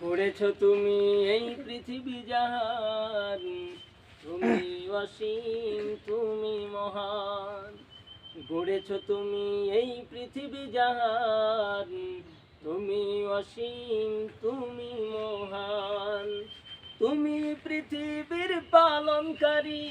গড়েছ তুমি এই পৃথিবী জাহান। তুমি অসীম, তুমি মহান। গড়েছ তুমি এই পৃথিবী জাহান। তুমি অসীম, তুমি মহান। তুমি পৃথিবীর পালনকারী।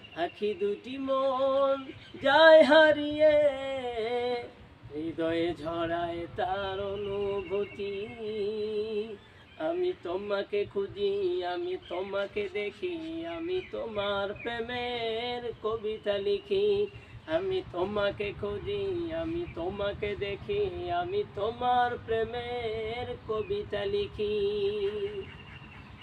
আখি দুটি মন যায় হারিয়ে, হৃদয়ে ঝরায় তার অনুভূতি। আমি তোমাকে খুঁজি, আমি তোমাকে দেখি, আমি তোমার প্রেমের কবিতা লিখি। আমি তোমাকে খুঁজি, আমি তোমাকে দেখি, আমি তোমার প্রেমের কবিতা লিখি।